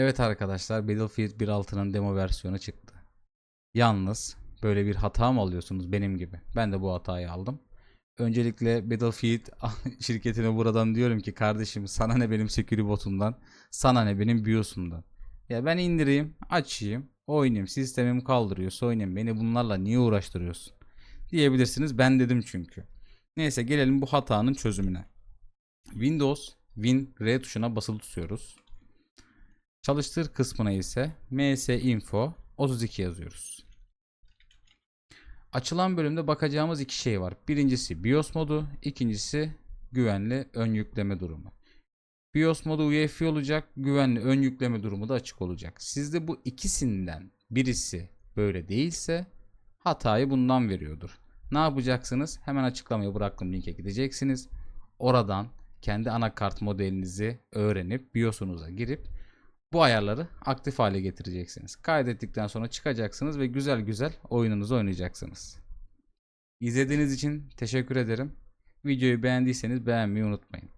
Evet arkadaşlar Battlefield 1.6'nın demo versiyonu çıktı. Yalnız böyle bir hata mı alıyorsunuz benim gibi? Ben de bu hatayı aldım. Öncelikle Battlefield şirketine buradan diyorum ki kardeşim sana ne benim security botumdan, sana ne benim BIOS'umdan. Ya ben indireyim, açayım, oynayayım, sistemim kaldırıyorsa oynayayım. Beni bunlarla niye uğraştırıyorsun? Diyebilirsiniz. Ben dedim çünkü. Neyse gelelim bu hatanın çözümüne. Windows Win R tuşuna basılı tutuyoruz. Çalıştır kısmına ise ms info 32 yazıyoruz. Açılan bölümde bakacağımız iki şey var. Birincisi BIOS modu, ikincisi güvenli ön yükleme durumu. BIOS modu UEFI olacak, güvenli ön yükleme durumu da açık olacak. Sizde bu ikisinden birisi böyle değilse hatayı bundan veriyordur. Ne yapacaksınız? Hemen açıklamaya bıraktığım linke gideceksiniz. Oradan kendi anakart modelinizi öğrenip BIOS'unuza girip bu ayarları aktif hale getireceksiniz. Kaydettikten sonra çıkacaksınız ve güzel güzel oyununuzu oynayacaksınız. İzlediğiniz için teşekkür ederim. Videoyu beğendiyseniz beğenmeyi unutmayın.